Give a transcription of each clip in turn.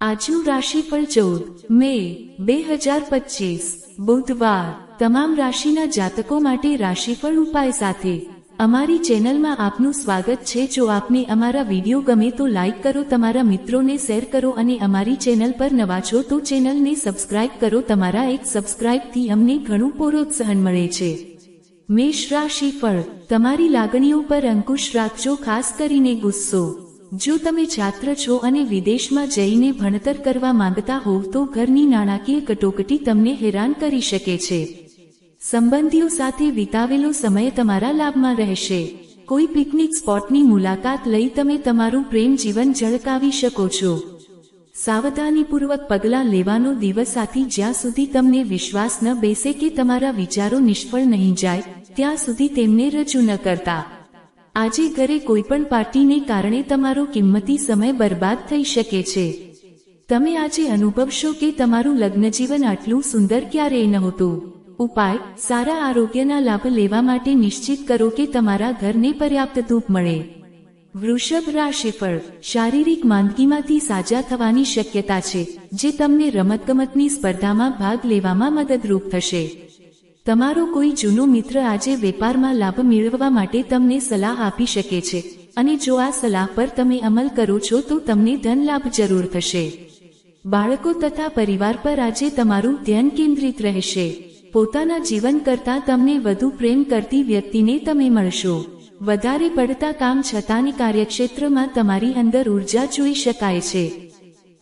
આજનું રાશિફળ ચૌદ, મે બે હજાર પચીસ. બુધવાર. તમામ રાશિના જાતકો માટે રાશિફળ ઉપાય સાથે. અમારી ચેનલમાં આપનું સ્વાગત છે. જો આપને અમારા વીડિયો ગમે તો લાઈક કરો, તમારા મિત્રોને શેર કરો અને અમારી ચેનલ પર નવા છો તો ચેનલને સબસ્ક્રાઇબ કરો. તમારા એક સબસ્ક્રાઇબથી અમને ઘણું પ્રોત્સાહન મળે છે. મેષ રાશિફળ તમારી લાગણીઓ પર અંકુશ રાખજો, ખાસ કરીને ગુસ્સો. જો તમે છાત્ર છો અને વિદેશમાં જઈને ભણતર કરવા માંગતા હોવ તો ઘરની નાણાકીય કટોકટી તમને હેરાન કરી શકે છે. સંબંધીઓ સાથે વિતાવેલો સમય તમારા લાભમાં રહેશે. કોઈ પિકનિક સ્પોટની મુલાકાત લઈ તમે તમારું પ્રેમ જીવન ઝળકાવી શકો છો. સાવધાનીપૂર્વક પગલાં લેવાનો દિવસ આથી જ્યાં સુધી તમને વિશ્વાસ ન બેસે કે તમારા વિચારો નિષ્ફળ નહીં જાય, ત્યાં સુધી તેમને રજૂ ન કરતા. આજે ઘરે કોઈપણ પાર્ટીને કારણે તમારો કિંમતી સમય બરબાદ થઈ શકે છે. તમે આજે અનુભવશો કે તમારું લગ્નજીવન આટલું સુંદર ક્યારેય નહોતું. ઉપાય, સારા આરોગ્યના લાભ લેવા માટે નિશ્ચિત કરો કે તમારા ઘરને પર્યાપ્ત ધૂપ મળે. વૃષભ રાશિફળ, શારીરિક માંદગીમાંથી સાજા થવાની શક્યતા છે, જે તમને રમતગમતની સ્પર્ધામાં ભાગ લેવામાં મદદરૂપ થશે. તમારો કોઈ જૂનો મિત્ર આજે વેપારમાં લાભ મેળવવા માટે તમને સલાહ આપી શકે છે. અને જો આ સલાહ પર તમે અમલ કરો છો તો તમને ધન લાભ જરૂર થશે. બાળકો તથા પરિવાર પર આજે તમારું ધ્યાન કેન્દ્રિત રહેશે. પોતાના જીવન કરતાં તમને વધુ પ્રેમ કરતી વ્યક્તિને તમે મળશો. વધારે પડતા કામ છતાંની કાર્યક્ષેત્રમાં તમારી અંદર ઊર્જા જોઈ શકાય છે.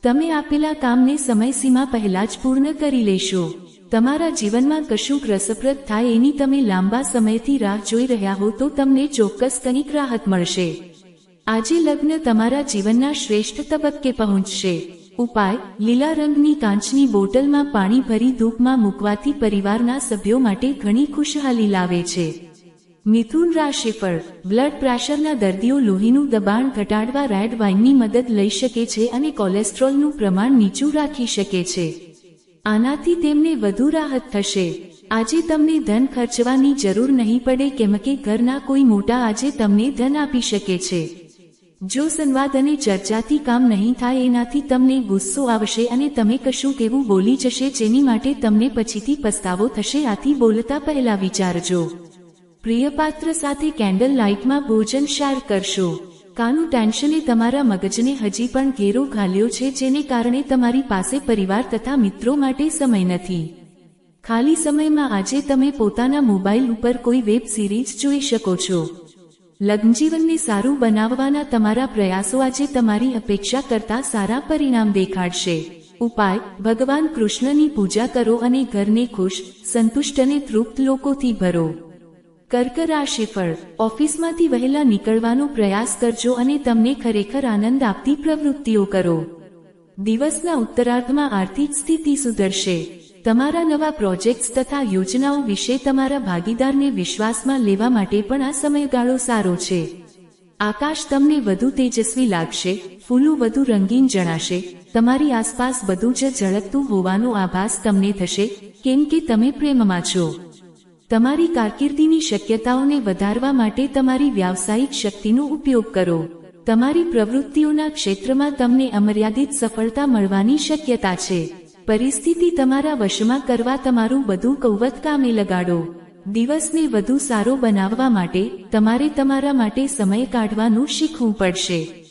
તમે આપેલા કામને સમયસીમા પહેલા જ પૂર્ણ કરી લેશો. તમારા જીવનમાં કશુંક રસપ્રદ થાય એની તમે લાંબા સમયથી રાહ જોઈ રહ્યા હો તો તમને ચોક્કસ કંઈક રાહત મળશે. આજે લગ્ન તમારા જીવનના શ્રેષ્ઠ તબક્કે પહોંચશે. ઉપાય, લીલા રંગની કાંચની બોટલમાં પાણી ભરી ધૂપમાં મૂકવાથી પરિવારના સભ્યો માટે ઘણી ખુશહાલી લાવે છે. મિથુન રાશિફળ બ્લડ પ્રેશરના દર્દીઓ લોહીનું દબાણ ઘટાડવા રેડ વાઇનની મદદ લઈ શકે છે અને કોલેસ્ટ્રોલનું પ્રમાણ નીચું રાખી શકે છે. આનાથી તેમને વધુ રાહત થશે. આજે તમને ધન ખર્ચવાની જરૂર નહીં પડે કેમ કે ઘરના કોઈ મોટા આજે તમને ધન આપી શકે છે. જો સંવાદ અને ચર્ચાથી કામ નહીં થાય એનાથી તમને ગુસ્સો આવશે અને તમે કશું કેવું બોલી જશે જેની માટે તમને પછીથી પસ્તાવો થશે આથી બોલતા પહેલા વિચારજો. પ્રિયપાત્ર સાથે કેન્ડલ લાઇટમાં ભોજન શેર કરશો. કાનું ટેન્શને તમારા મગજને હજી પણ ઘેરો ઘાલ્યો છે, જેને કારણે તમારી પાસે પરિવાર તથા મિત્રો માટે સમય નથી. ખાલી સમયમાં આજે તમે પોતાના મોબાઈલ ઉપર કોઈ વેબ સિરીઝ જોઈ શકો છો. લગ્નજીવનને સારું બનાવવાના તમારા પ્રયાસો આજે તમારી અપેક્ષા કરતા સારા પરિણામ દેખાડશે. ઉપાય, ભગવાન કૃષ્ણની પૂજા કરો અને ઘરને ખુશ, સંતુષ્ટ અને તૃપ્ત લોકોથી ભરો. કર્ક રાશિફળ ઓફિસમાંથી વહેલા નીકળવાનો પ્રયાસ કરજો અને તમને ખરેખર આનંદ આપતી પ્રવૃત્તિઓ કરો. દિવસના ઉત્તરાર્ધમાં આર્થિક સ્થિતિ સુધરશે. તમારા નવા પ્રોજેક્ટ્સ તથા યોજનાઓ વિશે તમારા ભાગીદારને વિશ્વાસમાં લેવા માટે પણ આ સમયગાળો સારો છે. આકાશ તમને વધુ તેજસ્વી લાગશે, ફૂલો વધુ રંગીન જણાશે, તમારી આસપાસ બધું જ ઝળકતું હોવાનો આભાસ તમને થશે, કેમ કે તમે પ્રેમમાં છો. તમારી કારકિર્દીની શક્યતાઓને વધારવા માટે તમારી વ્યાવસાયિક શક્તિનો ઉપયોગ કરો. તમારી પ્રવૃત્તિઓના ક્ષેત્રમાં તમને અમર્યાદિત સફળતા મળવાની શક્યતા છે. પરિસ્થિતિ તમારા વશમાં કરવા તમારું બધું કૌવત કામે લગાડો. દિવસને વધુ સારો બનાવવા માટે તમારે તમારા માટે સમય કાઢવાનું શીખવું પડશે.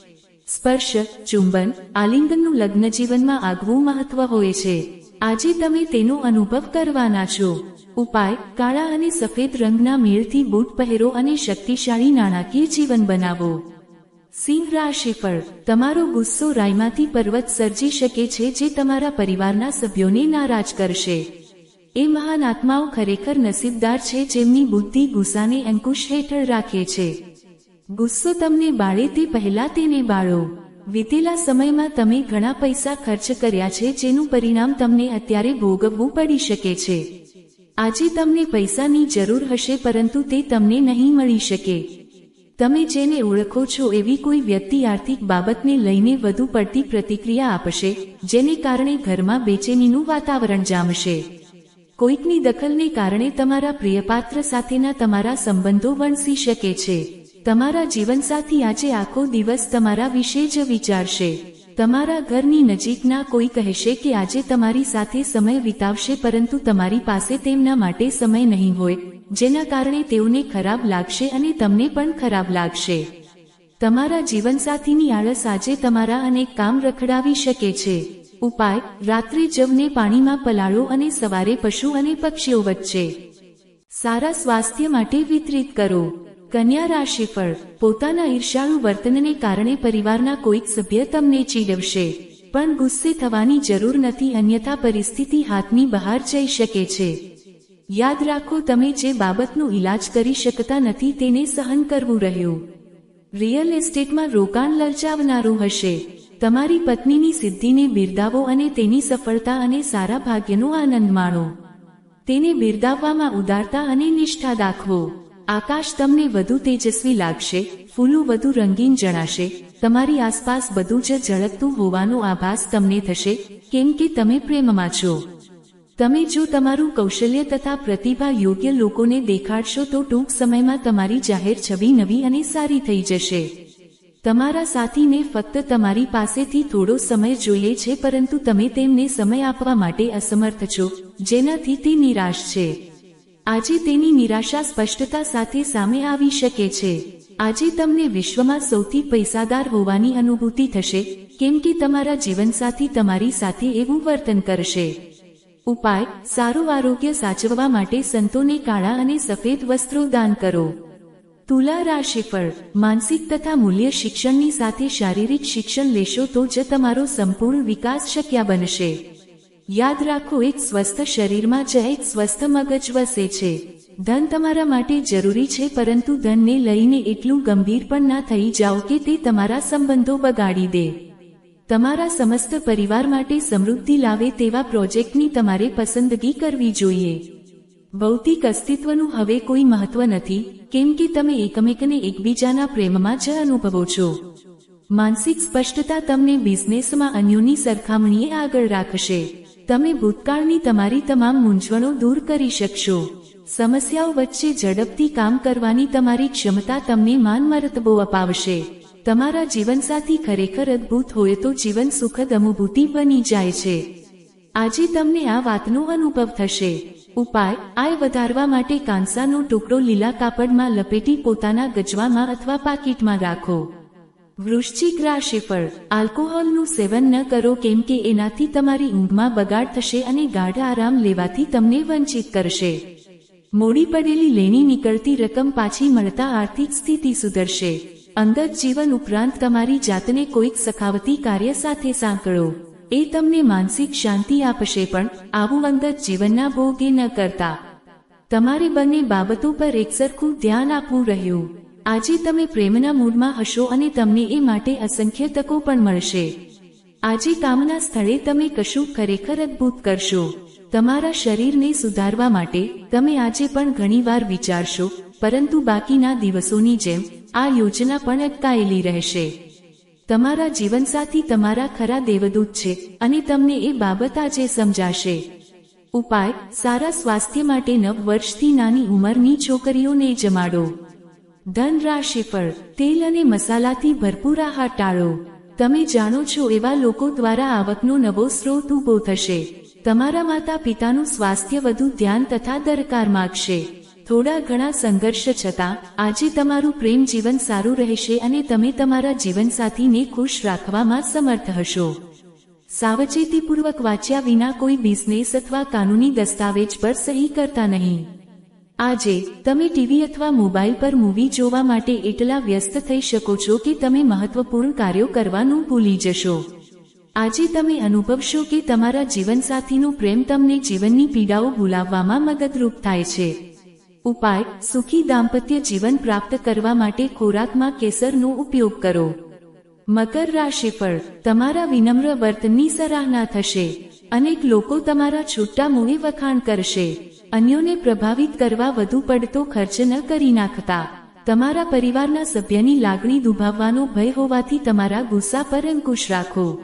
સ્પર્શ, ચુંબન, આલિંગનનું લગ્ન જીવનમાં આગવું મહત્વ હોય છે. આજે તમે તેનો અનુભવ કરવાના છો. ઉપાય, કાળા અને સફેદ રંગના મેળથી બૂટ પહેરો અને શક્તિશાળી નાણાકીય જીવન બનાવો. સિંહ રાશિફળ તમારો ગુસ્સો રાયમાંથી પર્વત સર્જી શકે છે જે તમારા પરિવારના સભ્યોને નારાજ કરશે. એ મહાન આત્માઓ ખરેખર નસીબદાર છે જેમની બુદ્ધિ ગુસ્સાને અંકુશ હેઠળ રાખે છે. ગુસ્સો તમને બાળે તે પહેલા તેને બાળો. વીતેલા સમયમાં તમે ઘણા પૈસા ખર્ચ કર્યા છે જેનું પરિણામ તમને અત્યારે ભોગવવું પડી શકે છે. આજે તમને પૈસાની જરૂર હશે પરંતુ તે તમને નહીં મળી શકે. તમે જેને ઓળખો છો એવી કોઈ વ્યક્તિ આર્થિક બાબતને લઈને વધુ પડતી પ્રતિક્રિયા આપશે, જેને કારણે ઘરમાં બેચેનીનું વાતાવરણ જામશે. કોઈકની દખલને કારણે તમારા પ્રિયપાત્ર સાથેના તમારા સંબંધો વણસી શકે છે. તમારા જીવનસાથી આજે આખો દિવસ તમારા વિશે જ વિચારશે. તમારા ઘરની નજીકના કોઈ કહેશે કે આજે તમારી સાથે સમય વિતાવશે પરંતુ તમારી પાસે તેમના માટે સમય નહીં હોય, જેના કારણે તેઓને ખરાબ લાગશે અને તમને પણ ખરાબ લાગશે. તમારા જીવનસાથીની આળસ આજે તમારા અનેક કામ રખડાવી શકે છે. ઉપાય, રાત્રે જવને પાણીમાં પલાળો અને સવારે પશુ અને પક્ષીઓ વચ્ચે. સારા સ્વાસ્થ્ય માટે વિતરિત કરો. કન્યા રાશિફળ પોતાના ઈર્ષાળુ વર્તનને કારણે પરિવારના કોઈક સભ્ય તમને ચીડવશે. પણ ગુસ્સે થવાની જરૂર નથી, અન્યથા પરિસ્થિતિ હાથની બહાર જઈ શકે છે. યાદ રાખો, તમે જે બાબતનો ઈલાજ કરી શકતા નથી તેને સહન કરવું રહ્યું. રિયલ એસ્ટેટમાં રોકાણ લલચાવનારું હશે. તમારી પત્નીની સિદ્ધિને બિરદાવો અને તેની સફળતા અને સારા ભાગ્યનો આનંદ માણો. તેને બિરદાવવામાં ઉદારતા અને નિષ્ઠા દાખવો. આકાશ તમને વધુ તેજસ્વી લાગશે, ફૂલો વધુ રંગીન જણાશે, તમારી આસપાસ બધું જ ઝળકતું હોવાનો આભાસ તમને થશે, કેમ કે તમે પ્રેમમાં છો. તમે જો તમારું કૌશલ્ય તથા પ્રતિભા યોગ્ય લોકોને દેખાડશો તો ટૂંક સમયમાં તમારી જાહેર છબી નવી અને સારી થઈ જશે. તમારા સાથીને ફક્ત તમારી પાસેથી થોડો સમય જોઈએ છે, પરંતુ તમે તેમને સમય આપવા માટે અસમર્થ છો, જેનાથી તે નિરાશ છે. આજે તેની નિરાશા સ્પષ્ટતા સાથે સામે આવી શકે છે. આજે તમને વિશ્વમાં સૌથી પૈસાદાર હોવાની અનુભૂતિ થશે, કેમ કે તમારા જીવનસાથી તમારી સાથે એવું વર્તન કરશે. ઉપાય, સારું આરોગ્ય સાચવવા માટે સંતોને કાળા અને સફેદ વસ્ત્રો દાન કરો. તુલા રાશિફળ માનસિક તથા મૂલ્ય શિક્ષણની સાથે શારીરિક શિક્ષણ લેશો તો જ તમારો સંપૂર્ણ વિકાસ શક્ય બનશે. યાદ રાખો, એક સ્વસ્થ શરીરમાં જ એક સ્વસ્થ મગજ વસે છે. ધન તમારા માટે જરૂરી છે, પરંતુ ધનને લઈને એટલું ગંભીર પણ ના થઈ જાઓ કે તે તમારા સંબંધો બગાડી દે. તમારા સમસ્ત પરિવાર માટે સમૃદ્ધિ લાવે તેવા પ્રોજેક્ટની તમારે પસંદગી કરવી જોઈએ. ભૌતિક અસ્તિત્વનું હવે કોઈ મહત્વ નથી, કેમ કે તમે એકમેકને એકબીજાના પ્રેમમાં જ અનુભવો છો. માનસિક સ્પષ્ટતા તમને બિઝનેસમાં અન્યોની સરખામણીએ આગળ રાખશે. તમે ભૂતકાળની તમારી તમામ મૂંઝવણો દૂર કરી શકશો. સમસ્યાઓ વચ્ચે ઝડપથી કામ કરવાની તમારી ક્ષમતા તમને માન મરતબો અપાવશે. તમારા જીવનસાથી ખરેખર અદ્ભુત હોય તો જીવન સુખદ અનુભૂતિ બની જાય છે. આજે તમને આ વાતનો અનુભવ થશે. ઉપાય, આય વધારવા માટે કાંસાનો ટુકડો લીલા કાપડમાં લપેટી પોતાના ગજવામાં અથવા પાકીટમાં રાખો. વૃશ્ચિક રાશિ પર આલ્કોહોલનું સેવન ન કરો કેમ કે એનાથી તમારી ઊંઘમાં બગાડ થશે અને ગાઢ આરામ લેવાથી તમને વંચિત કરશે. મોડી પડેલી લેણી નીકળતી રકમ પાછી મળતા આર્થિક સ્થિતિ સુધરશે. અંગત જીવન ઉપરાંત તમારી જાતને કોઈક સખાવતી કાર્ય સાથે સાંકળો. એ તમને માનસિક શાંતિ આપશે પણ આવું અંગત જીવનના ભોગે ન કરતા. તમારે બંને બાબતો પર એકસરખું ધ્યાન આપવું રહ્યું. આજે તમે પ્રેમના મૂડમાં હશો અને તમને એ માટે અસંખ્ય તકો પણ મળશે. આજે કામના સ્થળે તમે કશું ખરેખર અદ્ભુત કરશો. તમારા શરીરને સુધારવા માટે તમે આજે પણ ઘણીવાર વિચારશો, પરંતુ બાકીના દિવસોની જેમ આ યોજના પણ અટકાયેલી રહેશે. તમારા જીવનસાથી તમારા ખરા દેવદૂત છે અને તમને એ બાબત આજે સમજાશે. ઉપાય, સારા સ્વાસ્થ્ય માટે નવ વર્ષથી નાની ઉંમરની છોકરીઓને જમાડો. ધન રાશિફળ તેલ અને મસાલાથી ભરપૂર આહાર ટાળો. તમે જાણો છો એવા લોકો દ્વારા આવકનો નવો સ્ત્રોત ઊભો થશે. તમારા માતા પિતાનું સ્વાસ્થ્ય વધુ ધ્યાન તથા દરકાર માગશે. થોડા ઘણા સંઘર્ષ છતાં, આજે તમારું પ્રેમ જીવન સારું રહેશે અને તમે તમારા જીવનસાથીને ખુશ રાખવામાં સમર્થ હશો. સાવચેતીપૂર્વક વાંચ્યા વિના કોઈ બિઝનેસ અથવા કાનૂની દસ્તાવેજ પર સહી કરતા નહીં. આજે, તમે ટીવી અથવા મોબાઈલ પર મૂવી જોવા માટે એટલા વ્યસ્ત થઈ શકો છો કે તમે મહત્વપૂર્ણ કાર્યો કરવાનું ભૂલી જશો. આજે તમે અનુભવશો કે તમારા જીવનસાથીનો પ્રેમ તમને જીવનની પીડાઓ ભૂલાવવામાં મદદરૂપ થાય છે. ઉપાય, સુખી દાંપત્ય જીવન પ્રાપ્ત કરવા માટે ખોરાકમાં કેસરનો ઉપયોગ કરો. મકર રાશિ પર તમારા વિનમ્ર વર્તનની સરાહના થશે. અનેક લોકો તમારા છૂટા મૂળે વખાણ કરશે. અન્યોને પ્રભાવિત કરવા વધુ પડતો ખર્ચ ન કરી નાખતા. તમારા પરિવારના સભ્યની લાગણી દુભાવવાનો ભય હોવાથી તમારા ગુસ્સા પર અંકુશ રાખો.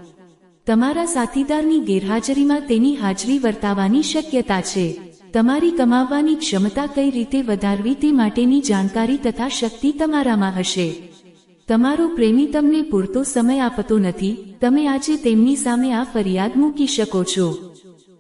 તમારા સાથીદારની ગેરહાજરીમાં તેની હાજરી વર્તાવાની શક્યતા છે. તમારી કમાવવાની ક્ષમતા કઈ રીતે વધારવી તે માટેની જાણકારી તથા શક્તિ તમારામાં હશે. તમારો પ્રેમી તમને પૂરતો સમય આપતો નથી, તમે આજે તેમની સામે આ ફરિયાદ મૂકી શકો છો.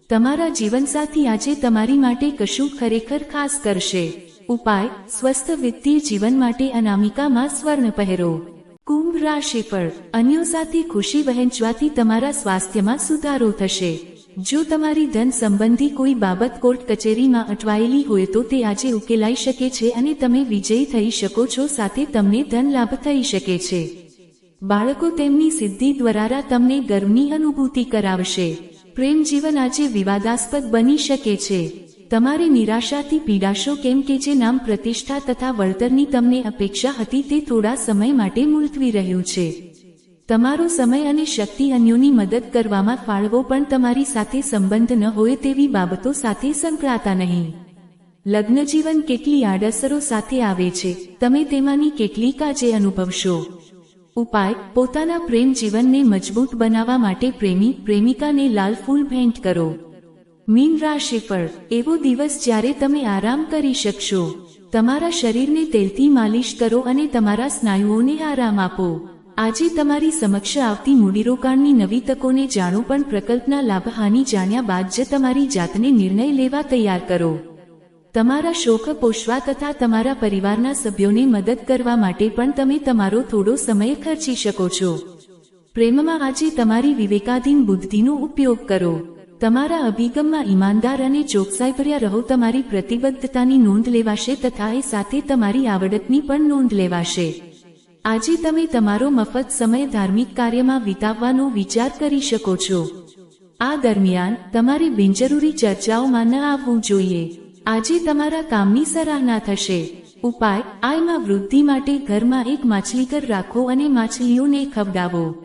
તમારા જીવનસાથી આજે તમારી માટે કશું ખરેખર ખાસ કરશે. ઉપાય, સ્વસ્થ વિત્તીય જીવન માટે અનામિકામાં સ્વર્ણ પહેરો. કુંભ રાશિફળ અન્યો સાથે ખુશી વહેંચવાથી તમારા સ્વાસ્થ્યમાં સુધારો થશે. જો તમારી ધન સંબંધી કોઈ બાબત કોર્ટ કચેરીમાં અટવાયેલી હોય તો તે આજે ઉકેલાઈ શકે છે અને તમે વિજયી થઈ શકો છો, સાથે તમને ધન લાભ થઈ શકે છે. બાળકો તેમની સિદ્ધિ દ્વારા તમને ગર્વની અનુભૂતિ કરાવશે. પ્રેમ જીવન આજે વિવાદાસ્પદ બની શકે છે. તમારે નિરાશાથી પીડાશો કેમ કે જે નામ પ્રતિષ્ઠા તથા વળતરની તમને અપેક્ષા હતી તે થોડા સમય માટે મુલતવી રહ્યું છે. તમારો સમય અને શક્તિ અન્યોની મદદ કરવામાં ફાળવો પણ તમારી સાથે સંબંધ ન હોય તેવી બાબતો સાથે સંકળાતા નહીં. લગ્ન જીવન કેટલી આડઅસરો સાથે આવે છે, તમે તેમાંની કેટલીક આજે અનુભવશો. ઉપાય, પોતાના પ્રેમ જીવનને મજબૂત બનાવવા માટે પ્રેમી, પ્રેમિકાને લાલ ફૂલ ભેન્ટ કરો. મીન રાશિફળ એવો દિવસ જ્યારે તમે આરામ કરી શકશો. તમારા શરીરને તેલથી માલિશ કરો અને તમારા સ્નાયુઓને આરામ આપો. આજે તમારી સમક્ષ આવતી મૂડીરોકાણની નવી તકોને જાણો પણ પ્રકલ્પના લાભહાની જાણ્યા બાદ જ તમારી જાતને નિર્ણય લેવા તૈયાર કરો. તમારા શોખ પોષવા તથા તમારા પરિવારના સભ્યોને મદદ કરવા માટે પણ તમે તમારો થોડો સમય ખર્ચી શકો છો. પ્રેમમાં આજે તમારી વિવેકાધીન બુદ્ધિનો ઉપયોગ કરો. તમારા અભિગમમાં ઈમાનદાર અને ચોકસાઈભર્યા રહો, તમારી પ્રતિબદ્ધતાની નોંધ લેવાશે તથા એ સાથે તમારી આવડતની પણ નોંધ લેવાશે. આજે તમે તમારો મફત સમય ધાર્મિક કાર્યમાં વિતાવવાનો વિચાર કરી શકો છો. આ દરમિયાન તમારે બિનજરૂરી ચર્ચાઓમાં ન આવવું જોઈએ. આજે તમારા કામની સરાહના થશે. ઉપાય, આયમાં વૃદ્ધિ માટે ઘરમાં એક માછલીઘર રાખો અને માછલીઓને ખવડાવો.